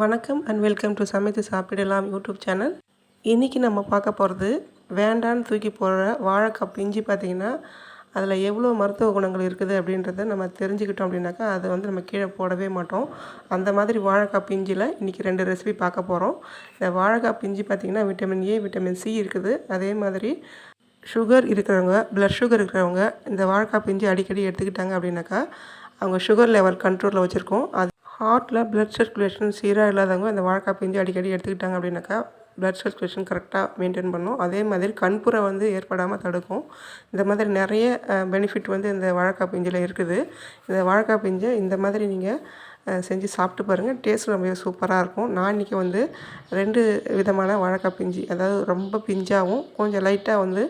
வணக்கம் and welcome to சமைத்து சாப்பிடலாம் யூடியூப் சேனல் இன்றைக்கி நம்ம பார்க்க போகிறது வேண்டான்னு தூக்கி போடுற வாழைக்காய் பிஞ்சு பார்த்திங்கன்னா அதில் எவ்வளோ மருத்துவ குணங்கள் இருக்குது அப்படின்றத நம்ம தெரிஞ்சுக்கிட்டோம் அப்படின்னாக்கா அதை வந்து நம்ம கீழே போடவே மாட்டோம். அந்த மாதிரி வாழைக்காய் பிஞ்சில் இன்றைக்கி ரெண்டு ரெசிபி பார்க்க போகிறோம் இந்த வாழைக்காய் பிஞ்சு பார்த்திங்கன்னா விட்டமின் ஏ விட்டமின் சி இருக்குது. அதே மாதிரி சுகர் இருக்கிறவங்க ப்ளட் சுகர் இருக்கிறவங்க இந்த வாழைக்காய் பிஞ்சு அடிக்கடி எடுத்துக்கிட்டாங்க அப்படின்னாக்கா அவங்க சுகர் லெவல் கண்ட்ரோலில் வச்சுருக்கோம். அது ஹார்ட்டில் பிளட் சர்க்குலேஷன் சீராக இல்லாதவங்க இந்த வாழைக்காய் பிஞ்சு அடிக்கடி எடுத்துக்கிட்டாங்க அப்படின்னாக்கா பிளட் சர்க்குலேஷன் கரெக்டாக மெயின்டைன் பண்ணும். அதே மாதிரி கண்புரை வந்து ஏற்படாமல் தடுக்கும். இந்த மாதிரி நிறைய பெனிஃபிட் வந்து இந்த வாழைக்காய் பிஞ்சில் இருக்குது. இந்த வாழைக்காய் பிஞ்சை இந்த மாதிரி நீங்கள் செஞ்சு சாப்பிட்டு பாருங்கள் டேஸ்ட் ரொம்ப சூப்பராக இருக்கும். நான் இன்றைக்கி வந்து ரெண்டு விதமான வாழைக்காய் பிஞ்சு அதாவது ரொம்ப பிஞ்சாகவும் கொஞ்சம் லைட்டாக வந்து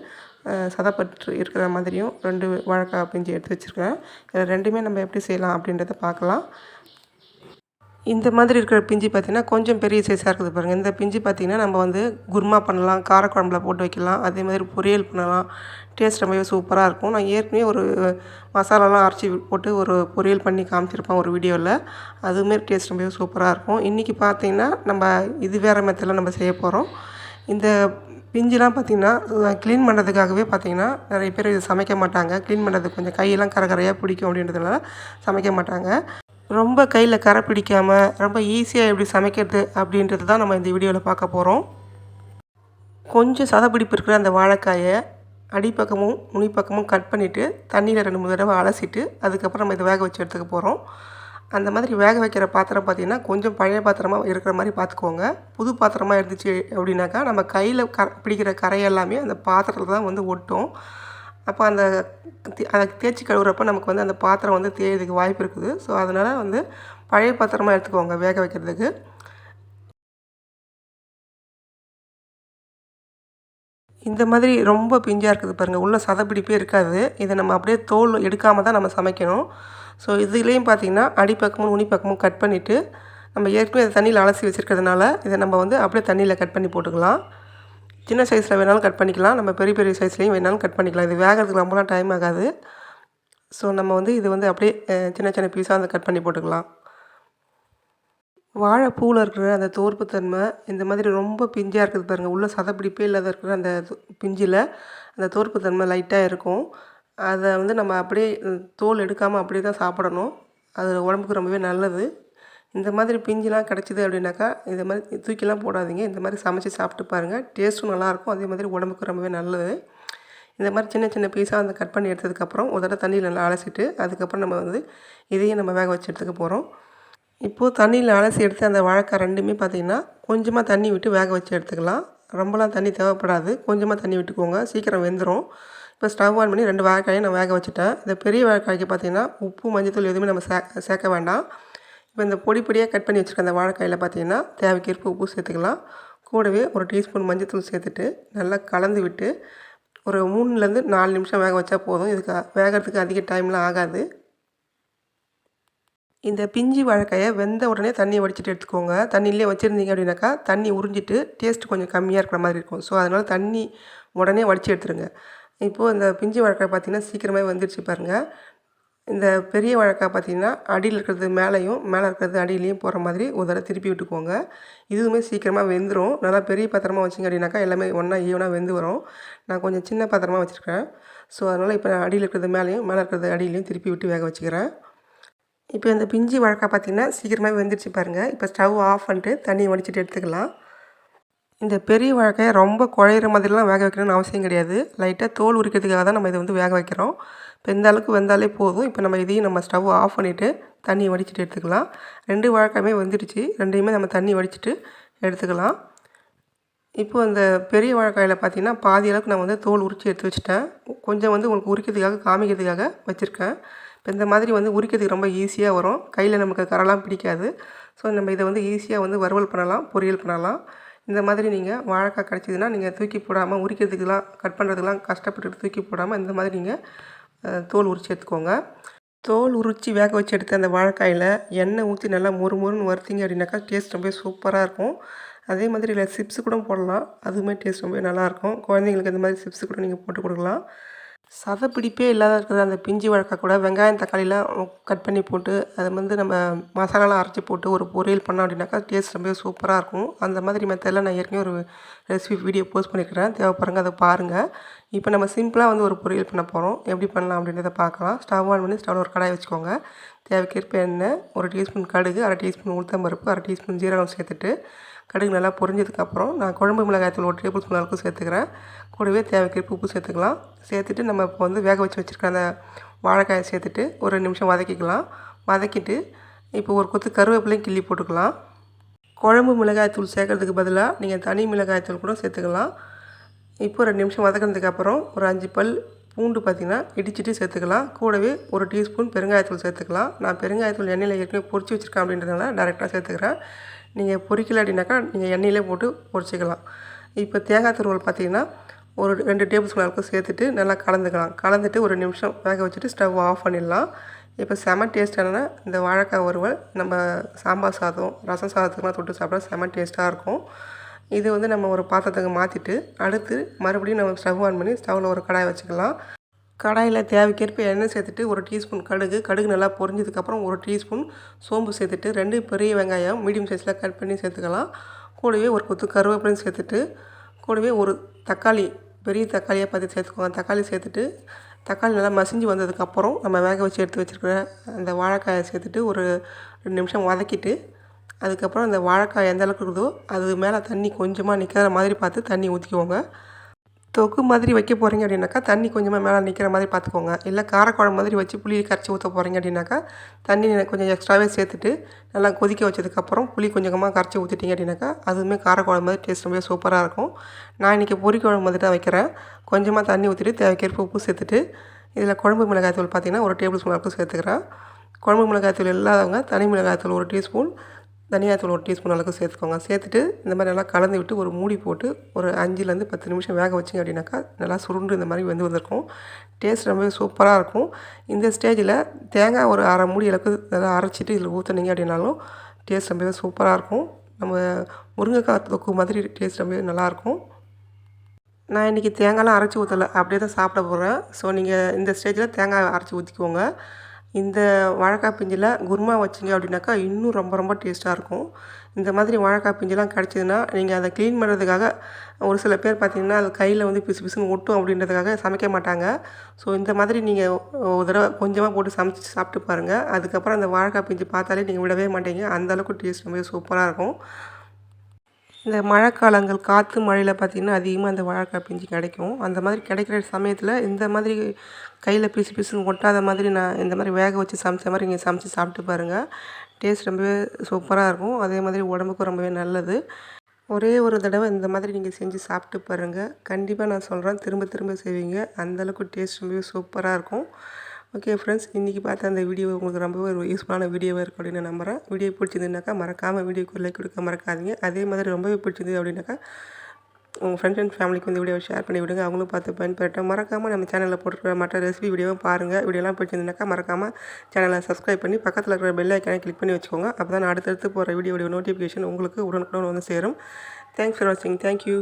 சதப்பட்டு இருக்கிற மாதிரியும் ரெண்டு வாழைக்காய் பிஞ்சு எடுத்து வச்சுருக்கேன். இதில் ரெண்டுமே நம்ம எப்படி செய்யலாம் அப்படின்றத பார்க்கலாம். இந்த மாதிரி இருக்கிற பிஞ்சு பார்த்திங்கன்னா கொஞ்சம் பெரிய சைஸாக இருக்குது பாருங்கள் இந்த பிஞ்சு பார்த்திங்கன்னா நம்ம வந்து குருமா பண்ணலாம் காரக்குழம்புல போட்டு வைக்கலாம் அதே மாதிரி பொரியல் பண்ணலாம். டேஸ்ட் ரொம்பவே சூப்பராக இருக்கும். நான் ஏற்கனவே ஒரு மசாலாலாம் அரைச்சி போட்டு ஒரு பொரியல் பண்ணி காமிச்சிருப்பேன் ஒரு வீடியோவில் அதுவுமே டேஸ்ட் ரொம்பவே சூப்பராக இருக்கும். இன்றைக்கி பார்த்திங்கன்னா நம்ம இது வேறு மெத்தடில் நம்ம செய்ய போகிறோம் இந்த பிஞ்சுலாம் பார்த்திங்கன்னா க்ளீன் பண்ணுறதுக்காகவே பார்த்திங்கன்னா நிறைய பேர் இது சமைக்க மாட்டாங்க. க்ளீன் பண்ணுறதுக்கு கொஞ்சம் கையெல்லாம் கரகரையாக பிடிக்கும் அப்படின்றதுனால சமைக்க மாட்டாங்க. ரொம்ப கையில் கரை பிடிக்காமல் ரொம்ப ஈஸியாக எப்படி சமைக்கிறது அப்படின்றது தான் நம்ம இந்த வீடியோவில் பார்க்க போகிறோம் கொஞ்சம் சதப்பிடிப்பு இருக்கிற அந்த வாழைக்காயை அடிப்பக்கமும் நுனிப்பக்கமும் கட் பண்ணிவிட்டு தண்ணியில் ரெண்டு மூணு தடவை அலசிட்டு அதுக்கப்புறம் நம்ம இதை வேக வச்சு எடுத்துக்க போகிறோம் அந்த மாதிரி வேக வைக்கிற பாத்திரம் பார்த்திங்கன்னா கொஞ்சம் பழைய பாத்திரமாக இருக்கிற மாதிரி பார்த்துக்கோங்க புது பாத்திரமாக இருந்துச்சு அப்படின்னாக்கா நம்ம கையில் க பிடிக்கிற கரை எல்லாமே அந்த பாத்திரத்தில் தான் வந்து ஒட்டும். அப்போ அந்த அதை தேய்ச்சி கழுவுறப்ப நமக்கு வந்து அந்த பாத்திரம் வந்து தேயறதுக்கு வாய்ப்பு இருக்குது. ஸோ அதனால் வந்து பழைய பாத்திரமாக எடுத்துக்கோங்க வேக வைக்கிறதுக்கு. இந்த மாதிரி ரொம்ப பிஞ்சாக இருக்குது பாருங்கள் உள்ளே சதப்பிடிப்பே இருக்காது. இதை நம்ம அப்படியே தோல் எடுக்காமல் தான் நம்ம சமைக்கணும். ஸோ இதுலேயும் பார்த்திங்கன்னா அடிப்பக்கமும் உனிப்பக்கமும் கட் பண்ணிவிட்டு நம்ம ஏற்கனவே தண்ணியில் அலசி வச்சுருக்கிறதுனால இதை நம்ம வந்து அப்படியே தண்ணியில் கட் பண்ணி போட்டுக்கலாம். சின்ன சைஸில் வேணாலும் கட் பண்ணிக்கலாம். நம்ம பெரிய பெரிய சைஸ்லேயும் வேணாலும் கட் பண்ணிக்கலாம். இது வேகிறதுக்கு ரொம்பலாம் டைம் ஆகாது. ஸோ நம்ம வந்து இது வந்து அப்படியே சின்ன சின்ன பீஸாக வந்து கட் பண்ணி போட்டுக்கலாம். வாழைப்பூவில் இருக்கிற அந்த தோற்பு தன்மை இந்த மாதிரி ரொம்ப பிஞ்சாக இருக்குது பாருங்கள் உள்ளே சதப்பிடிப்பே இல்லாத இருக்கிற அந்த பிஞ்சில் அந்த தோற்பு தன்மை லைட்டாக இருக்கும். அதை வந்து நம்ம அப்படியே தோல் எடுக்காமல் அப்படியே தான் சாப்பிடணும். அது உடம்புக்கு ரொம்பவே நல்லது. இந்த மாதிரி பிஞ்சுலாம் கிடச்சிது அப்படின்னாக்கா இந்த மாதிரி தூக்கிலாம் போடாதீங்க. இந்த மாதிரி சமைச்சி சாப்பிட்டு பாருங்கள் டேஸ்ட்டும் நல்லாயிருக்கும். அதே மாதிரி உடம்புக்கு ரொம்பவே நல்லது. இந்த மாதிரி சின்ன சின்ன பீஸாக வந்து கட் பண்ணி எடுத்ததுக்கப்புறம் ஒரு தடவை தண்ணியில் நல்லா அலசிட்டு அதுக்கப்புறம் நம்ம வந்து இதையும் நம்ம வேக வச்சு எடுத்துக்க போகிறோம் இப்போது தண்ணியில் அலசி எடுத்து அந்த வாழைக்காய் ரெண்டுமே பார்த்திங்கன்னா கொஞ்சமாக தண்ணி விட்டு வேக வச்சு எடுத்துக்கலாம். ரொம்பலாம் தண்ணி தேவைப்படாது. கொஞ்சமாக தண்ணி விட்டுக்கோங்க. சீக்கிரம் வெந்துடும் இப்போ ஸ்டவ் ஆன் பண்ணி ரெண்டு வாழைக்காயும் நான் வேக வச்சுட்டேன். இந்த பெரிய வாழைக்காய்க்கு பார்த்திங்கன்னா உப்பு மஞ்சத்தூள் எதுவுமே நம்ம சே சேர்க்க வேண்டாம். இப்போ இந்த பொடி பொடியாக கட் பண்ணி வச்சுருக்க அந்த வாழைக்காயில் பார்த்தீங்கன்னா தேவைக்கேற்ப உப்பு சேர்த்துக்கலாம். கூடவே ஒரு டீஸ்பூன் மஞ்சத்தூள் சேர்த்துட்டு நல்லா கலந்து விட்டு ஒரு மூணுலேருந்து நாலு நிமிஷம் வேக வச்சா போதும். இதுக்கு வேகிறதுக்கு அதிக டைம்லாம் ஆகாது. இந்த பிஞ்சி வாழைக்காயை வெந்த உடனே தண்ணியை வடிச்சிட்டு எடுத்துக்கோங்க. தண்ணியிலே வச்சுருந்தீங்க அப்படின்னாக்கா தண்ணி உறிஞ்சிட்டு டேஸ்ட் கொஞ்சம் கம்மியாக இருக்கிற மாதிரி இருக்கும். ஸோ அதனால் தண்ணி உடனே வடித்து எடுத்துருங்க. இப்போது இந்த பிஞ்சி வாழைக்காய் பார்த்திங்கன்னா சீக்கிரமே வந்துடுச்சு பாருங்கள் இந்த பெரிய வாழைக்காய் பார்த்திங்கன்னா அடியில் இருக்கிறது மேலேயும் மேலே இருக்கிறது அடியிலையும் போகிற மாதிரி ஒரு தடவை திருப்பி விட்டுக்கோங்க. இதுவுமே சீக்கிரமாக வெந்துடும் நல்லா பெரிய பாத்திரமாக வச்சிங்க அப்படின்னாக்கா எல்லாமே ஒன்றா ஈவனாக வெந்து வரும். நான் கொஞ்சம் சின்ன பாத்திரமாக வச்சுருக்கேன் ஸோ அதனால் இப்போ அடியில் இருக்கிறது மேலேயும் மேலே இருக்கிறது அடியிலையும் திருப்பி விட்டு வேக வச்சுக்கிறேன். இப்போ இந்த பிஞ்சி வழக்காக பார்த்திங்கன்னா சீக்கிரமாக வெந்துருச்சு பாருங்கள் இப்போ ஸ்டவ் ஆஃப் பண்ணிட்டு தண்ணியை வடிச்சிட்டு எடுத்துக்கலாம். இந்த பெரிய வாழைக்காயை ரொம்ப குழையிற மாதிரிலாம் வேக வைக்கணும்னு அவசியம் கிடையாது. லைட்டாக தோல் உரிக்கிறதுக்காக தான் நம்ம இதை வந்து வேக வைக்கிறோம். இப்போ இந்த அளவுக்கு வெந்தாலே போதும். இப்போ நம்ம இதையும் நம்ம ஸ்டவ் ஆஃப் பண்ணிவிட்டு தண்ணி வடிச்சிட்டு எடுத்துக்கலாம். ரெண்டு வாழைக்காயுமே வந்துடுச்சு. ரெண்டையுமே நம்ம தண்ணி வடிச்சிட்டு எடுத்துக்கலாம். இப்போது அந்த பெரிய வாழைக்காயில் பார்த்திங்கன்னா பாதி அளவுக்கு நான் வந்து தோல் உரித்து எடுத்து வச்சுட்டேன். கொஞ்சம் வந்து உங்களுக்கு உரிக்கிறதுக்காக காமிக்கிறதுக்காக வச்சுருக்கேன். இப்போ இந்த மாதிரி வந்து உரிக்கிறதுக்கு ரொம்ப ஈஸியாக வரும். கையில் நமக்கு கரெலாம் பிடிக்காது. ஸோ நம்ம இதை வந்து ஈஸியாக வந்து வறுவல் பண்ணலாம் பொரியல் பண்ணலாம். இந்த மாதிரி நீங்கள் வாழைக்காய் கிடச்சிதுன்னா நீங்கள் தூக்கி போடாமல் உரிக்கிறதுக்கெலாம் கட் பண்ணுறதுக்கெலாம் கஷ்டப்பட்டு தூக்கி போடாமல் இந்த மாதிரி நீங்கள் தோல் உரித்து எடுத்துக்கோங்க. தோல் உரித்து வேக வச்சு எடுத்த அந்த வாழைக்காயில் எண்ணெய் ஊற்றி நல்லா மொறு மொறுன்னு வறுத்திங்க அப்படின்னாக்கா டேஸ்ட் ரொம்ப சூப்பராக இருக்கும். அதே மாதிரி இல்லை சிப்ஸு கூட போடலாம். அதுவுமே டேஸ்ட் ரொம்ப நல்லாயிருக்கும் குழந்தைங்களுக்கு இந்த மாதிரி சிப்ஸ் கூட நீங்கள் போட்டு கொடுக்கலாம். சதப்பிடிப்பே இல்லாத இருக்கிற அந்த பிஞ்சு வாழைக்காய் கூட வெங்காயம் தக்காளிலாம் கட் பண்ணி போட்டு அதை வந்து நம்ம மசாலாலாம் அரைச்சி போட்டு ஒரு பொரியல் பண்ணோம் அப்படின்னாக்கா டேஸ்ட் ரொம்பவே சூப்பராக இருக்கும். அந்த மாதிரி மெத்தடில் நான் ஏற்கனவே ஒரு ரெசிபி வீடியோ போஸ்ட் பண்ணியிருக்கிறேன். தேவைப்படுறங்க அதை பாருங்கள் இப்போ நம்ம சிம்பிளாக வந்து ஒரு பொரியல் பண்ண போகிறோம் எப்படி பண்ணலாம் அப்படின்றத பார்க்கலாம். ஸ்டவ் ஆன் பண்ணி ஸ்டவ்வில் ஒரு கடாய் வச்சுக்கோங்க. தேவைக்கேற்ப எண்ணெய் ஒரு டீஸ்பூன் கடுகு அரை டீஸ்பூன் உளுத்தம் பருப்பு அரை டீஸ்பூன் ஜீரகம் சேர்த்துட்டு கடுகு நல்லா பொரிஞ்சதுக்கப்புறம் நான் குழம்பு மிளகாயத்தூள் ஒரு டேபிள் ஸ்பூன் அளவுக்கு சேர்த்துக்கிறேன். கூடவே தேவைக்கு உப்பு சேர்த்துக்கலாம். சேர்த்துட்டு நம்ம இப்போ வந்து வேக வச்சு வச்சுருக்க அந்த வாழைக்காயை சேர்த்துட்டு ஒரு ரெண்டு நிமிஷம் வதக்கிக்கலாம். வதக்கிட்டு இப்போ ஒரு கொத்து கருவேப்பிலையும் கிள்ளி போட்டுக்கலாம். குழம்பு மிளகாய்த்தூள் சேர்க்கறதுக்கு பதிலாக நீங்கள் தனி மிளகாய்த்தூள் கூட சேர்த்துக்கலாம். இப்போ ரெண்டு நிமிஷம் வதக்கினதுக்கப்புறம் ஒரு அஞ்சு பல் பூண்டு பார்த்திங்கன்னா இடிச்சிட்டு சேர்த்துக்கலாம். கூடவே ஒரு டீஸ்பூன் பெருங்காயத்தூள் சேர்த்துக்கலாம். நான் பெருங்காயத்தூள் எண்ணெயில் ஏற்கனவே பொரிச்சு வச்சுருக்கேன் அப்படின்றதுனால டேரெக்டாக சேர்த்துக்கிறேன். நீங்கள் பொறிக்கல அப்படின்னாக்கா நீங்கள் எண்ணெயிலே போட்டு பொரிச்சிக்கலாம் இப்போ தேங்காய் துருவல் பார்த்திங்கன்னா ஒரு ரெண்டு டேபிள் ஸ்பூன் அளவுக்கு சேர்த்துட்டு நல்லா கலந்துக்கலாம். கலந்துட்டு ஒரு நிமிஷம் வேக வச்சுட்டு ஸ்டவ் ஆஃப் பண்ணிடலாம். இப்போ செம டேஸ்ட் இந்த வாழைக்காய் வறுவல் நம்ம சாம்பார் சாதம் ரசம் சாதத்துக்குலாம் தொட்டு சாப்பிட செம டேஸ்ட்டாக இருக்கும். இது வந்து நம்ம ஒரு பாத்திரத்துக்கு மாற்றிட்டு அடுத்து மறுபடியும் நம்ம ஸ்டவ் ஆன் பண்ணி ஸ்டவ்வில் ஒரு கடாய் வச்சுக்கலாம். கடாயில் தேவைக்கேற்ப எண்ணெய் சேர்த்துட்டு ஒரு டீஸ்பூன் கடுகு கடுகு நல்லா பொரிஞ்சதுக்கப்புறம் ஒரு டீஸ்பூன் சோம்பு சேர்த்துட்டு ரெண்டு பெரிய வெங்காயம் மீடியம் சைஸில் கட் பண்ணி சேர்த்துக்கலாம். கூடவே ஒரு கொத்து கருவேப்பிலையும் சேர்த்துட்டு கூடவே ஒரு தக்காளி பெரிய தக்காளியாக பார்த்து சேர்த்துக்கோங்க. தக்காளி சேர்த்துட்டு தக்காளி நல்லா மசிஞ்சு வந்ததுக்கப்புறம் நம்ம வேக வச்சு எடுத்து வச்சுருக்கிற அந்த வாழைக்காயை சேர்த்துட்டு ஒரு ரெண்டு நிமிஷம் வதக்கிட்டு அதுக்கப்புறம் அந்த வாழைக்காய் எந்த அளவுக்கு இருக்குதோ அது மேலே தண்ணி கொஞ்சமாக நிற்கிற மாதிரி பார்த்து தண்ணி ஊற்றிக்கோங்க தொக்கு மாதிரி வைக்க போகிறீங்க அப்படின்னாக்கா தண்ணி கொஞ்சமாக மேலே நிற்கிற மாதிரி பார்த்துக்கோங்க இல்லை காரக்குழம்பு மாதிரி வச்சு புளி கரைச்சி ஊற்ற போகிறீங்க அப்படின்னாக்கா தண்ணி கொஞ்சம் எக்ஸ்ட்ராவே சேர்த்துட்டு நல்லா கொதிக்க வச்சதுக்கப்புறம் புளி கொஞ்சமாக கரைச்சி ஊற்றிட்டீங்க அப்படின்னாக்கா அதுவுமே காரக்குழம்பு மாதிரி டேஸ்ட் ரொம்ப சூப்பராக இருக்கும். நான் இன்றைக்கி பொறி குழம்பு மாதிரி தான் வைக்கிறேன். கொஞ்சமாக தண்ணி ஊற்றிட்டு தேவைக்கேற்ப உப்பு சேர்த்துட்டு இதில் குழம்பு மிளகாய் தூள் பார்த்திங்கன்னா ஒரு டேபிள் ஸ்பூன் அளவுக்கு சேர்த்துக்கிறேன். குழம்பு மிளகாய் தூள் இல்லாதவங்க தனி மிளகாய் தூள் ஒரு டீஸ்பூன் தனியாத்தூள் ஒரு டீஸ்பூன் அளவுக்கு சேர்த்துக்கோங்க. சேர்த்துட்டு இந்த மாதிரி நல்லா கலந்து விட்டு ஒரு மூடி போட்டு ஒரு அஞ்சுலேருந்து பத்து நிமிஷம் வேக வச்சிங்க அப்படின்னாக்கா நல்லா சுருண்டு இந்த மாதிரி வந்து வந்திருக்கும். டேஸ்ட் ரொம்பவே சூப்பராக இருக்கும். இந்த ஸ்டேஜில் தேங்காய் ஒரு அரை மூடி அளவுக்கு நல்லா அரைச்சிட்டு இதில் ஊற்றுனீங்க அப்படின்னாலும் டேஸ்ட் ரொம்பவே சூப்பராக இருக்கும். நம்ம முருங்கைக்காய் தொக்கு மாதிரி டேஸ்ட் ரொம்பவே நல்லாயிருக்கும் நான் இன்றைக்கி தேங்காய்லாம் அரைச்சி ஊற்றலை அப்படியே தான் சாப்பிட போகிறேன் ஸோ நீங்கள் இந்த ஸ்டேஜில் தேங்காய் அரைச்சி ஊற்றிக்கோங்க இந்த வாழைக்காய் பிஞ்சில் குருமா வச்சிங்க அப்படின்னாக்கா இன்னும் ரொம்ப ரொம்ப டேஸ்ட்டாக இருக்கும். இந்த மாதிரி வாழைக்காய் பிஞ்செலாம் கிடச்சிதுன்னா நீங்கள் அதை க்ளீன் பண்ணுறதுக்காக ஒரு சில பேர் பார்த்திங்கன்னா அது கையில் வந்து பிசு பிசுன்னு ஒட்டும் அப்படின்றதுக்காக சமைக்க மாட்டாங்க. ஸோ இந்த மாதிரி நீங்கள் ஒரு தடவை கொஞ்சமாக போட்டு சமைச்சு சாப்பிட்டு பாருங்கள் அதுக்கப்புறம் அந்த வாழைக்காய் பிஞ்சு பார்த்தாலே நீங்கள் விடவே மாட்டீங்க. அந்தளவுக்கு டேஸ்ட் ரொம்ப சூப்பராக இருக்கும். இந்த மழைக்காலங்கள் காற்று மழையில் பார்த்திங்கன்னா அதிகமாக அந்த வாழைக்காய் பிஞ்சு கிடைக்கும். அந்த மாதிரி கிடைக்கிற சமயத்தில் இந்த மாதிரி கையில் பிசு பிசுன்னு ஒட்டாத மாதிரி நான் இந்த மாதிரி வேக வச்சு சமைச்ச மாதிரி நீங்கள் சமைச்சு சாப்பிட்டு பாருங்கள் டேஸ்ட் ரொம்பவே சூப்பராக இருக்கும். அதே மாதிரி உடம்புக்கும் ரொம்பவே நல்லது. ஒரே ஒரு தடவை இந்த மாதிரி நீங்கள் செஞ்சு சாப்பிட்டு பாருங்கள் கண்டிப்பாக நான் சொல்கிறேன் திரும்ப திரும்ப செய்வீங்க. அந்தளவுக்கு டேஸ்ட் ரொம்பவே சூப்பராக இருக்கும். ஓகே ஃப்ரெண்ட்ஸ் இன்றைக்கி பார்த்த அந்த வீடியோ உங்களுக்கு ரொம்பவே ஒரு யூஸ்ஃபுல்லான வீடியோவாக இருக்கும் அப்படின்னு நம்புகிறேன் வீடியோ பிடிச்சிருந்துனாக்கா மறக்காமல் வீடியோக்கு லைக் கொடுக்க மறக்காதீங்க. அதே மாதிரி ரொம்பவே பிடிச்சிருந்தது அப்படின்னாக்கா உங்கள் ஃப்ரெண்ட்ஸ் அண்ட் ஃபேமிலிக்கு இந்த வீடியோவை ஷேர் பண்ணி விடுங்க அவங்களும் பார்த்து பயன்பெறட்டும். மறக்காமல் நம்ம சேனலில் போட்டுருக்க மற்ற ரெசிபி வீடியோவும் பாருங்கள் வீடியோலாம் பிடிச்சிருந்தாக்கா மறக்காமல் சேனலை சப்ஸ்கிரைப் பண்ணி பக்கத்தில் இருக்கிற பெல் ஐக்கானை கிளிக் பண்ணி வச்சுக்கோங்க. அப்போ தான் அடுத்தடுத்து போகிற வீடியோடைய நோட்டிஃபிகேஷன் உங்களுக்கு உடனுக்குடன் வந்து சேரும். தேங்க்ஸ் ஃபார் வாட்சிங் தேங்க்யூ